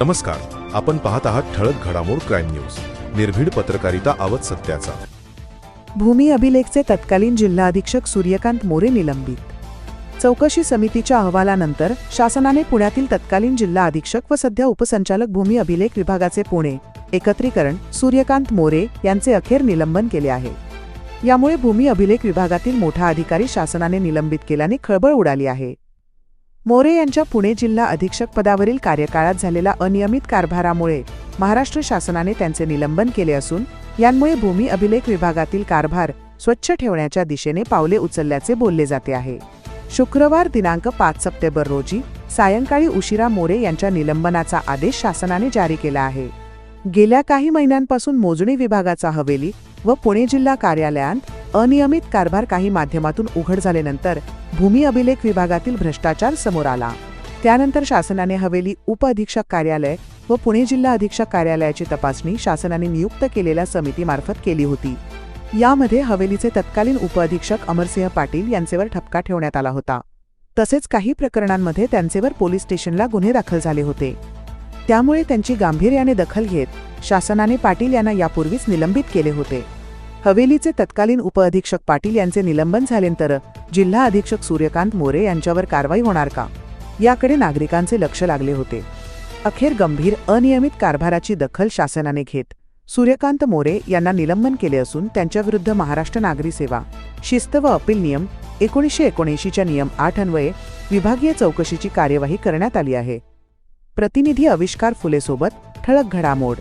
नमस्कार आपण पाहत आहात ठळक घडामोड क्राईम न्यूज निर्भीड पत्रकारिता आवत सत्याचा. भूमी अभिलेखचे तत्कालीन जिल्हा अधीक्षक सूर्यकांत मोरे निलंबित. चौकशी समितीच्या अहवालानंतर शासनाने पुण्यातील तत्कालीन जिल्हा अधीक्षक व सध्या उपसंचालक भूमी अभिलेख विभागाचे पुणे एकत्रीकरण सूर्यकांत मोरे यांचे अखेर निलंबन केले आहे. यामुळे भूमी अभिलेख विभागातील मोठा अधिकारी शासनाने निलंबित केल्याने खळबळ उडाली आहे. मोरे यांच्या पुणे जिल्हा अधीक्षक पदावरील कार्यकाळात झालेला अनियमित कारभारामुळे महाराष्ट्र शासनाने त्यांचे निलंबन केले असून यांमुळे भूमी अभिलेख विभागातील कारभार स्वच्छ ठेवण्याच्या दिशेने पावले उचलल्याचे बोलले जाते आहे. शुक्रवार दिनांक पाच सप्टेंबर रोजी सायंकाळी उशिरा मोरे यांच्या निलंबनाचा आदेश शासनाने जारी केला आहे. गेल्या काही महिन्यांपासून मोजणी विभागाचा हवेली व पुणे जिल्हा कार्यालयात अनियमित कारभार काही माध्यमातून उघड झाल्यानंतर भूमी अभिलेख विभागातील भ्रष्टाचार समोर आला. त्यानंतर शासनाने हवेली उप अधीक्षक कार्यालय व पुणे जिल्हा अधीक्षक कार्यालयाची तपासणी शासनाने नियुक्त केलेल्या समितीमार्फत केली होती. यामध्ये हवेलीचे तत्कालीन उप अधीक्षक अमरसिंह पाटील यांचेवर ठपका ठेवण्यात आला होता. तसेच काही प्रकरणांमध्ये त्यांचेवर पोलीस स्टेशनला गुन्हे दाखल झाले होते. त्यामुळे त्यांची गांभीर्याने दखल घेत शासनाने पाटील यांना यापूर्वीच निलंबित केले होते. हवेलीचे तत्कालीन उपअधीक्षक पाटील यांचे निलंबन झाल्यानंतर जिल्हा अधीक्षक सूर्यकांत मोरे यांच्यावर कारवाई होणार का? याकडे नागरिकांचे लक्ष लागले होते. अखेर गंभीर अनियमित कारभाराची दखल शासनाने घेत सूर्यकांत मोरे यांना निलंबन केले असून त्यांच्याविरुद्ध महाराष्ट्र नागरी सेवा शिस्त व अपील नियम एकोणीसशे एकोणऐंशीच्या नियम आठ अन्वये विभागीय चौकशीची कार्यवाही करण्यात आली आहे. प्रतिनिधी आविष्कार फुलेसोबत ठळक घडामोड